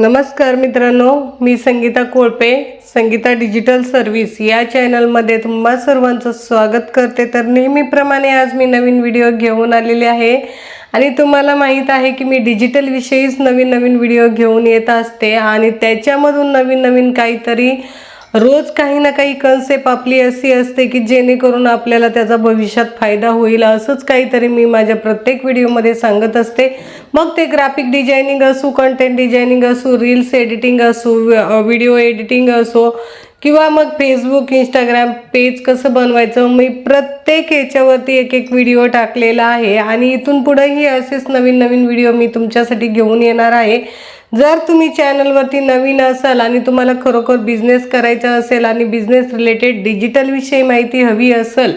नमस्कार मित्रांनो मी संगीता कोळपे संगीता डिजिटल सर्व्हिस या चॅनलमध्ये तुम्हा सर्वांचं स्वागत करते. तर नेहमीप्रमाणे आज मी नवीन व्हिडिओ घेऊन आलेले आहे आणि तुम्हाला माहीत आहे की मी डिजिटलविषयीच नवीन नवीन व्हिडिओ घेऊन येत असते आणि त्याच्यामधून नवीन नवीन काहीतरी रोज काही ना काही कन्सेप्ट आपली अशी असते की जेणेकरून आपल्याला त्याचा भविष्यात फायदा होईल असंच काहीतरी मी माझ्या प्रत्येक व्हिडिओमध्ये सांगत असते. मग ते ग्राफिक डिझायनिंग असो कंटेंट डिझायनिंग असो रील्स एडिटिंग असो व्हिडिओ एडिटिंग असो किंवा मग फेसबुक इंस्टाग्राम पेज कसं बनवायचं मी प्रत्येक याच्यावरती एक एक व्हिडिओ टाकलेला आहे. आणि इथून पुढेही असेच नवीन नवीन व्हिडिओ मी तुमच्यासाठी घेऊन येणार आहे. जर तुम्ही चॅनलवरती नवीन असाल आणि तुम्हाला खरोखर बिझनेस करायचा असेल आणि बिझनेस रिलेटेड डिजिटलविषयी माहिती हवी असेल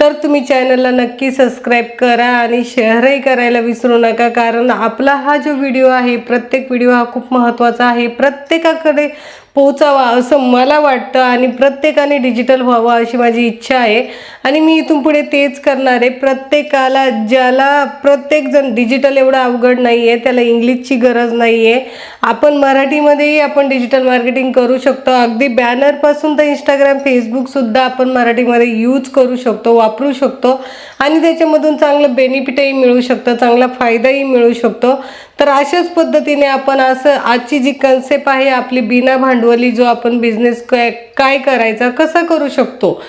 तर तुम्ही चॅनलला नक्की सबस्क्राईब करा आणि शेअरही करायला विसरू नका. कारण आपला हा जो व्हिडिओ आहे प्रत्येक व्हिडिओ हा खूप महत्त्वाचा आहे. प्रत्येकाकडे पोचावा असं मला वाटतं आणि प्रत्येकाने डिजिटल व्हावं अशी माझी इच्छा आहे. आणि मी इथून पुढे तेच करणार आहे. प्रत्येकाला ज्याला प्रत्येकजण डिजिटल एवढं अवघड नाही आहे त्याला इंग्लिशची गरज नाही आहे आपण मराठीमध्येही आपण डिजिटल मार्केटिंग करू शकतो. अगदी बॅनरपासून तर इंस्टाग्राम फेसबुकसुद्धा आपण मराठीमध्ये यूज करू शकतो वापरू शकतो. आणि त्याच्यामधून चांगलं बेनिफिटही मिळू शकतं चांगला फायदाही मिळू शकतो. तर अशाच पद्धतीने आपण असं आजची जी कन्सेप्ट आहे आपली बिना भांडवली जो आपण बिझनेस काय काय करायचा कसा करू शकतो?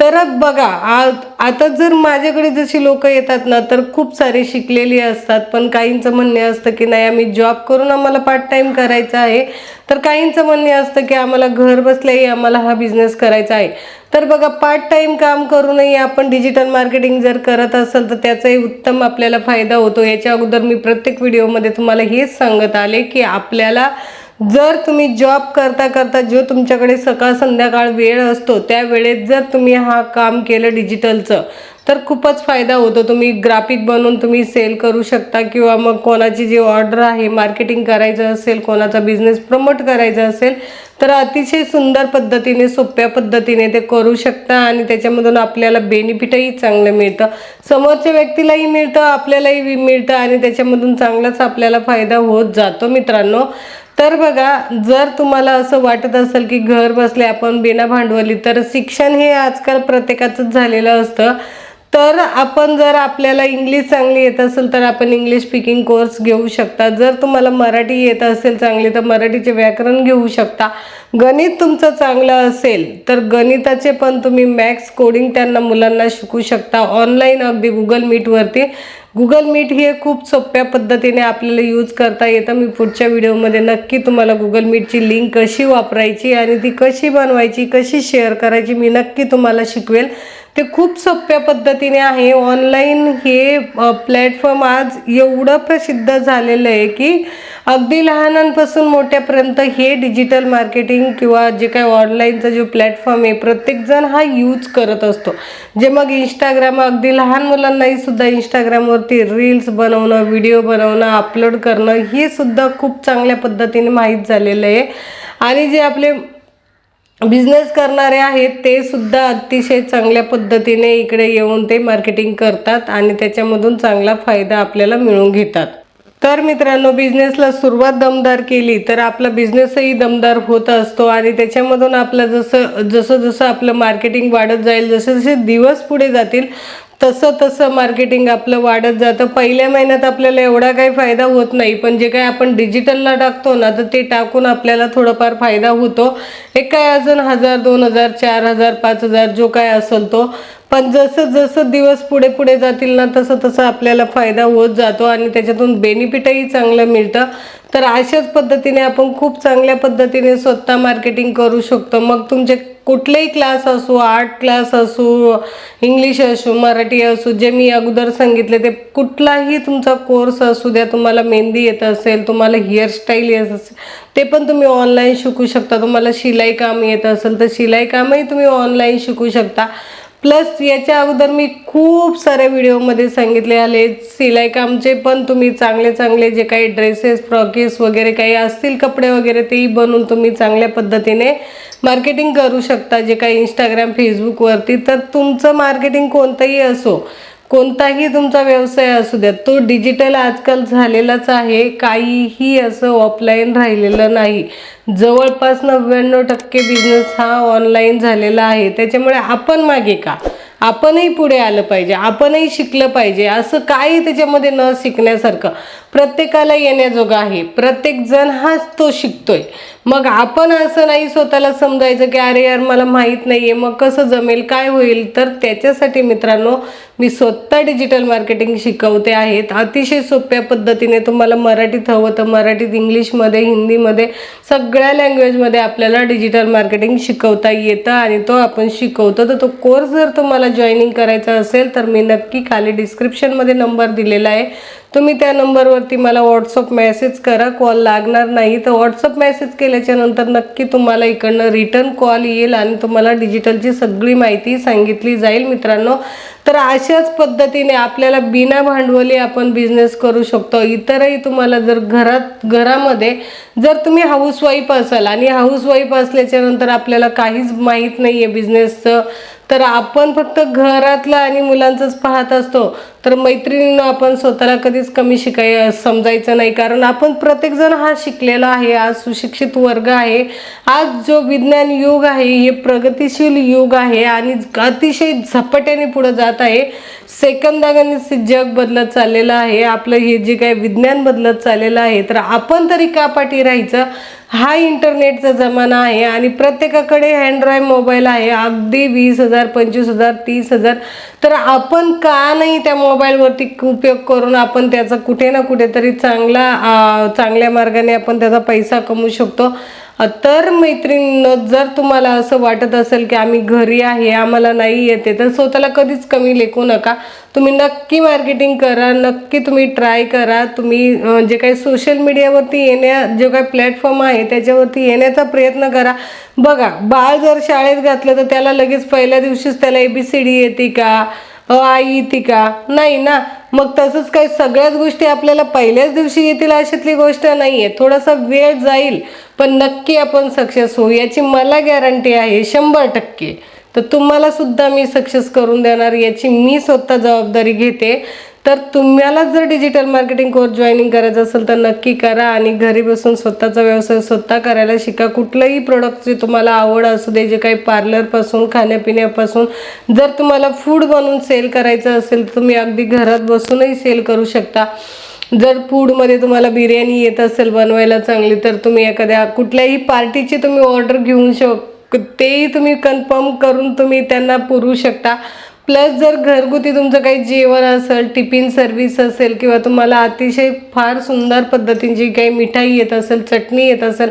तर बघा आता जर माझ्याकडे जशी लोक येतात ना तर खूप सारे शिकलेली असतात. पण काहींचं म्हणणे असतं की नाही आम्ही जॉब करून आम्हाला पार्ट टाईम करायचा आहे. तर काहींचं म्हणणे असतं की आम्हाला घर बसल्याही आम्हाला हा बिझनेस करायचा आहे. तर बघा पार्ट टाईम काम करूनही आपण डिजिटल मार्केटिंग जर करत असेल तर त्याचाही उत्तम आपल्याला फायदा होतो. याच्या अगोदर मी प्रत्येक व्हिडिओमध्ये तुम्हाला हेच सांगत आले की आपल्याला जर तुम्ही जॉब करता करता जो तुमच्याकडे सकाळ संध्याकाळ वेळ असतो त्या वेळेत जर तुम्ही हा काम केलं डिजिटलचं तर खूपच फायदा होतो. तुम्ही ग्राफिक बनवून तुम्ही सेल करू शकता किंवा मग कोणाची जी ऑर्डर आहे मार्केटिंग करायचं असेल कोणाचा बिझनेस प्रमोट करायचा असेल तर अतिशय सुंदर पद्धतीने सोप्या पद्धतीने ते करू शकता आणि त्याच्यामधून आपल्याला बेनिफिटही चांगलं मिळतं. समोरच्या व्यक्तीलाही मिळतं आपल्यालाही मिळतं आणि त्याच्यामधून चांगलाच आपल्याला फायदा होत जातो मित्रांनो. तर बघा जर तुम्हाला असं वाटत असेल की घर बसले आपण बिना भांडवली तर शिक्षण हे आजकाल प्रत्येकाचंच झालेलं असतं. तर आपण जर आपल्याला इंग्लिश चांगली येत असेल तर आपण इंग्लिश स्पीकिंग कोर्स घेऊ शकता. जर तुम्हाला मराठी येत असेल चांगली तर मराठीचे व्याकरण घेऊ शकता. गणित तुमचं चांगलं असेल तर गणिताचे पण तुम्ही मॅथ्स कोडिंग त्यांना मुलांना शिकू शकता. ऑनलाईन अगदी गुगल मीटवरती गुगल मीट हे खूप सोप्या पद्धतीने आपल्याला यूज करता येतं. मी पुढच्या व्हिडिओमध्ये नक्की तुम्हाला गुगल मीटची लिंक कशी वापरायची आणि ती कशी बनवायची कशी शेअर करायची मी नक्की तुम्हाला शिकवेल. ते खूप सोप्या पद्धतीने आहे. ऑनलाईन हे प्लॅटफॉर्म आज एवढं प्रसिद्ध झालेलं आहे की अगदी लहानांपासून मोठ्यापर्यंत हे डिजिटल मार्केटिंग किंवा जे काय ऑनलाईनचा जो प्लॅटफॉर्म आहे प्रत्येकजण हा यूज करत असतो. जे मग इंस्टाग्राम अगदी लहान मुलांनाही सुद्धा इंस्टाग्रामवरती रील्स बनवणं व्हिडिओ बनवणं अपलोड करणं हे सुद्धा खूप चांगल्या पद्धतीने माहीत झालेलं आहे. आणि जे आपले बिझनेस करणारे आहेत ते सुद्धा अतिशय चांगल्या पद्धतीने इकडे येऊन ते मार्केटिंग करतात आणि त्याच्यामधून चांगला फायदा आपल्याला मिळवून घेतात. तर मित्रांनो बिझनेसला सुरुवात दमदार केली तर आपला बिझनेसही दमदार होत असतो आणि त्याच्यामधून आपलं जसं जसं जसं आपलं मार्केटिंग वाढत जाईल जसे जसे दिवस पुढे जातील तसं तसं मार्केटिंग आपलं वाढत जातं. पहिल्या महिन्यात आपल्याला एवढा काही फायदा होत नाही पण जे काही आपण डिजिटलला टाकतो ना तर ते टाकून आपल्याला थोडाफार फायदा होतो. एक काय अजून हजार दोन हजार चार हजार पाच हजार जो काय असेल तो. पण जसं जसं दिवस पुढे पुढे जातील ना तसं तसं आपल्याला फायदा होत जातो आणि त्याच्यातून बेनिफिटही चांगलं मिळतं. तर अशाच पद्धतीने आपण खूप चांगल्या पद्धतीने स्वतः मार्केटिंग करू शकतो. मग तुमचे कुठलेही क्लास असू आर्ट क्लास असू इंग्लिश असो मराठी असू जे मी अगोदर सांगितले ते कुठलाही तुमचा कोर्स असू द्या तुम्हाला मेहंदी येत असेल तुम्हाला हेअरस्टाईल येत असेल ते पण तुम्ही ऑनलाईन शिकू शकता. तुम्हाला शिलाई काम येत असेल तर शिलाई कामही तुम्ही ऑनलाईन शिकू शकता. प्लस याच्या अगोदर मी खूप साऱ्या व्हिडिओमध्ये सांगितले आले सिलाई कामचे पण तुम्ही चांगले चांगले जे काही ड्रेसेस फ्रॉकीस वगैरे काही असतील कपडे वगैरे तेही बनवून तुम्ही चांगल्या पद्धतीने मार्केटिंग करू शकता. जे काही इंस्टाग्राम फेसबुकवरती तर तुमचं मार्केटिंग कोणतंही असो कोणताही तुमचा व्यवसाय असू द्या तो डिजिटल आजकाल झालेलाच आहे. काहीही असं ऑफलाईन राहिलेलं नाही. जवळपास नव्याण्णव टक्के बिझनेस हा ऑनलाईन झालेला आहे. त्याच्यामुळे आपण मागे का? आपणही पुढे आलं पाहिजे आपणही शिकलं पाहिजे. असं काही त्याच्यामध्ये न शिकण्यासारखं. प्रत्येकाला येण्याजोगं आहे. प्रत्येक जण हाच तो शिकतोय. मग आपण असं नाही स्वतःला समजायचं की अरे यार मला माहीत नाही आहे मग कसं जमेल काय होईल? तर त्याच्यासाठी मित्रांनो मी स्वतः डिजिटल मार्केटिंग शिकवते आहेत अतिशय सोप्या पद्धतीने तुम्हाला मराठीत हवं तर मराठीत इंग्लिशमध्ये हिंदीमध्ये सगळ्या लँग्वेजमध्ये आपल्याला डिजिटल मार्केटिंग शिकवता येतं आणि तो आपण शिकवतो. तर तो कोर्स जर तुम्हाला जॉईनिंग करायचा असेल तर मी नक्की खाली डिस्क्रिप्शनमध्ये नंबर दिलेला आहे. तुम्ही त्या नंबरवरती मला व्हॉट्सअप मेसेज करा. कॉल लागणार नाही. तर व्हॉट्सअप मेसेज केल्याच्यानंतर नक्की तुम्हाला इकडनं रिटर्न कॉल येईल आणि तुम्हाला डिजिटलची सगळी माहिती सांगितली जाईल मित्रांनो. तर अशाच पद्धतीने आपल्याला बिना भांडवली आपण बिझनेस करू शकतो. इतरही तुम्हाला जर घरात घरामध्ये जर तुम्ही हाऊसवाईफ असाल आणि हाऊसवाईफ असल्याच्यानंतर आपल्याला काहीच माहीत नाही आहे बिझनेसचं तर आपण फक्त घरातलं आणि मुलांचंच पाहत असतो. तर मैत्रिणीनं आपण स्वतःला कधीच कमी शिकाय समजायचं नाही. कारण आपण प्रत्येकजण हा शिकलेला आहे आज सुशिक्षित वर्ग आहे. आज जो विज्ञान युग आहे हे प्रगतिशील युग आहे आणि अतिशय झपाट्याने पुढं जात आहे. सेकंदागणित जग बदलत चाललेलं आहे. आपलं हे जे काय विज्ञान बदलत चाललेलं आहे तर आपण तरी का पाठी राहायचं? हा इंटरनेटचा जमाना आहे आणि प्रत्येकाकडे हँड्राईव्ह मोबाईल आहे. अगदी वीस हजार पंचवीस हजार तीस हजार. तर आपण का नाही त्या मोबाईलवरती उपयोग करून आपण त्याचा कुठे ना कुठेतरी चांगला चांगल्या मार्गाने आपण त्याचा पैसा कमवू शकतो? तर मैत्रीण जर तुम्हाला असं वाटत असेल की आम्ही घरी आहे आम्हाला नाही येते तर स्वतःला कधीच कमी लेखू नका. तुम्ही नक्की मार्केटिंग करा नक्की तुम्ही ट्राय करा. तुम्ही जे काही सोशल मीडियावरती येण्या जे काही प्लॅटफॉर्म आहे त्याच्यावरती येण्याचा प्रयत्न करा. बघा बाळ जर शाळेत घातलं तर त्याला लगेच पहिल्या दिवशीच त्याला ए बी सी डी येते का? अ आई येते का? नाही ना. मग तसंच काही सगळ्याच गोष्टी आपल्याला पहिल्याच दिवशी येतील अशातली गोष्ट नाही आहे थोडासा वेळ जाईल. पण नक्की आपण सक्सेस होऊ. याची मला गॅरंटी आहे शंभर टक्के. तर तुम्हाला सुद्धा मी सक्सेस करून देणार याची मी स्वतः जबाबदारी घेते. तर तुम्हाला जर डिजिटल मार्केटिंग कोर्स जॉईनिंग करायचं असेल तर नक्की करा आणि घरी बसून स्वतःचा व्यवसाय स्वतः करायला शिका. कुठलंही प्रोडक्टची तुम्हाला आवड असू दे जे काही पार्लरपासून खाण्यापिण्यापासून जर तुम्हाला फूड बनवून सेल करायचं असेल तर तुम्ही अगदी घरात बसूनही सेल करू शकता. जर फूडमध्ये तुम्हाला बिर्याणी येत असेल बनवायला चांगली तर तुम्ही एखाद्या कुठल्याही पार्टीची तुम्ही ऑर्डर घेऊन शक तेही तुम्ही कन्फर्म करून तुम्ही त्यांना पुरवू शकता. प्लस जर घरगुती तुमचं काही जेवण असेल टिफिन सर्व्हिस असेल किंवा तुम्हाला अतिशय फार सुंदर पद्धतींची काही मिठाई येत असेल चटणी येत असेल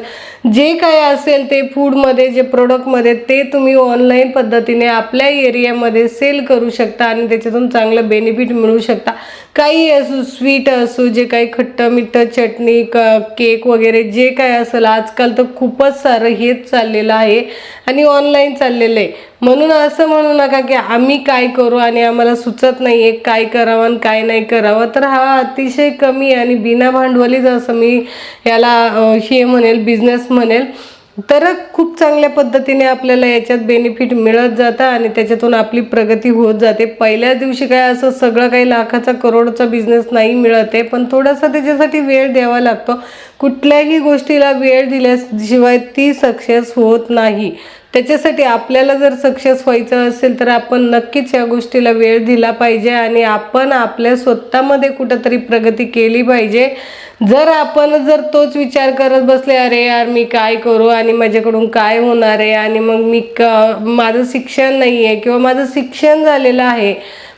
जे काय असेल ते फूडमध्ये जे प्रोडक्टमध्ये ते तुम्ही ऑनलाईन पद्धतीने आपल्या एरियामध्ये सेल करू शकता आणि त्याच्यातून चांगलं बेनिफिट मिळू शकता. काही असू स्वीट असू जे काही खट्ट मिठ्ठ चटणी क केक वगैरे जे काय असेल आजकाल तर खूपच सारं हेच चाललेलं आहे आणि ऑनलाईन चाललेलं आहे. म्हणून असं म्हणू नका की आम्ही काय करू आणि आम्हाला सुचत नाही आहे काय करावं आणि काय नाही करावं. तर हा अतिशय कमी आणि बिना भांडवलीच असं मी याला हे म्हणेल बिझनेस म्हणेल. तर खूप चांगल्या पद्धतीने आपल्याला याच्यात बेनिफिट मिळत जातं आणि त्याच्यातून आपली प्रगती होत जाते. पहिल्या दिवशी काय असं सगळं काही लाखाचा करोडचा बिझनेस नाही मिळत आहे पण थोडासा त्याच्यासाठी वेळ द्यावा लागतो. कुठल्याही गोष्टीला वेळ दिल्याशिवाय ती सक्सेस होत नाही. त्याच्यासाठी आपल्याला जर सक्सेस व्हायचं असेल तर आपण नक्कीच या गोष्टीला वेळ दिला पाहिजे आणि आपण आपल्या स्वतःमध्ये कुठंतरी प्रगती केली पाहिजे. जर आपण जर तोच विचार करत बसले अरे यार मी काय करू आणि माझ्याकडून काय होणार आहे आणि मग मी क माझं शिक्षण नाही आहे किंवा माझं शिक्षण झालेलं आहे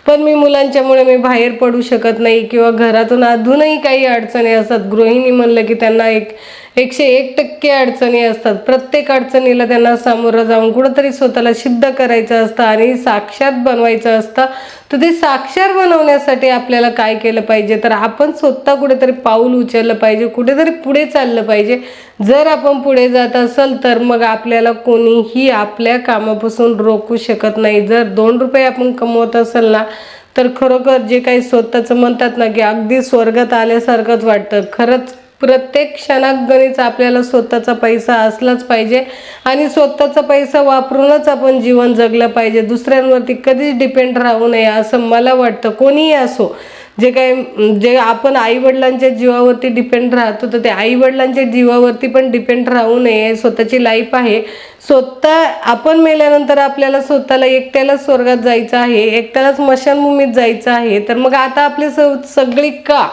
पण मी मुलांच्यामुळे मी बाहेर पडू शकत नाही किंवा घरातून अजूनही काही अडचणी असतात गृहिणी म्हणलं की त्यांना एक एकशे एक टक्के अडचणी असतात. प्रत्येक अडचणीला त्यांना सामोरं जाऊन कुठंतरी स्वतःला सिद्ध करायचं असतं आणि साक्षात बनवायचं असतं. तर ते साक्षर बनवण्यासाठी आपल्याला काय केलं पाहिजे? तर आपण स्वतः कुठेतरी पाऊल उचललं पाहिजे कुठेतरी पुढे चाललं पाहिजे. जर आपण पुढे जात असेल तर मग आपल्याला कोणीही आपल्या कामापासून रोखू शकत नाही. जर दोन रुपये आपण कमवत असेल ना तर खरोखर जे काही स्वतःचं म्हणतात ना की अगदी स्वर्गात आल्यासारखंच वाटतं. खरंच प्रत्येक क्षणागणित आपल्याला स्वतःचा पैसा असलाच पाहिजे आणि स्वतःचा पैसा वापरूनच आपण जीवन जगलं पाहिजे. दुसऱ्यांवरती कधीच डिपेंड राहू नये असं मला वाटतं. कोणीही असो जे काय जे आपण आईवडिलांच्या जीवावरती डिपेंड राहतो तर ते आईवडिलांच्या जीवावरती पण डिपेंड राहू नये. स्वतःची लाईफ आहे. स्वतः आपण मेल्यानंतर आपल्याला स्वतःला एकट्यालाच स्वर्गात जायचं आहे एकट्यालाच स्मशानभूमीत जायचं आहे. तर मग आता आपली स सगळी का?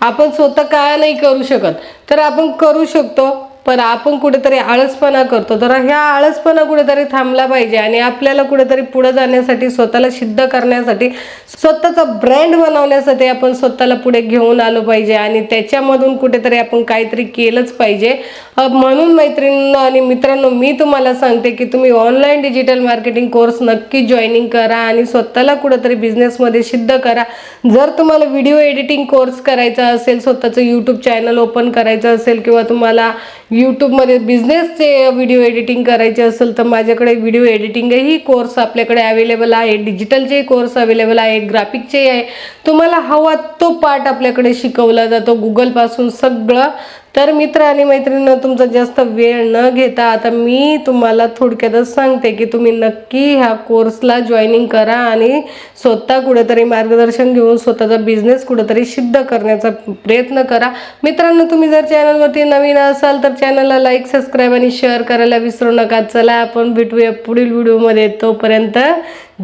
आपण स्वतः काय नाही करू शकत. तर आपण करू शकतो. पण आपण कुठेतरी आळसपणा करतो. तर ह्या आळसपणा कुठेतरी थांबला पाहिजे आणि आपल्याला कुठेतरी पुढे जाण्यासाठी स्वतःला सिद्ध करण्यासाठी स्वतःचा ब्रँड बनवण्यासाठी आपण स्वतःला पुढे घेऊन आलो पाहिजे आणि त्याच्यामधून कुठेतरी आपण काहीतरी केलंच पाहिजे. म्हणून मैत्रिणींना आणि मित्रांनो मी तुम्हाला सांगते की तुम्ही ऑनलाईन डिजिटल मार्केटिंग कोर्स नक्की जॉईनिंग करा आणि स्वतःला कुठेतरी बिझनेसमध्ये सिद्ध करा. जर तुम्हाला व्हिडिओ एडिटिंग कोर्स करायचा असेल स्वतःचं यूट्यूब चॅनल ओपन करायचं असेल किंवा तुम्हाला यूट्यूबमध्ये बिझनेसचे व्हिडिओ एडिटिंग करायचे असेल तर माझ्याकडे व्हिडिओ एडिटिंगही कोर्स आपल्याकडे अवेलेबल आहे. डिजिटलचे कोर्स अवेलेबल आहे. ग्राफिकचे आहे. तुम्हाला हवा तो पार्ट आपल्याकडे शिकवला जातो. गुगलपासून सगळं तर मित्र आणि मैत्रिणींनो तुमचा जास्त वेळ न घेता आता मी तुम्हाला थोडक्यातच सांगते की तुम्ही नक्की ह्या कोर्सला जॉईनिंग करा आणि स्वतः कुठेतरी मार्गदर्शन घेऊन स्वतःचा बिझनेस कुठेतरी सिद्ध करण्याचा प्रयत्न करा. मित्रांनो तुम्ही जर चॅनलवरती नवीन असाल तर चॅनलला लाईक सबस्क्राईब आणि शेअर करायला विसरू नका. चला आपण भेटूया पुढील व्हिडिओमध्ये तोपर्यंत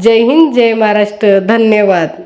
जय हिंद जय महाराष्ट्र. धन्यवाद.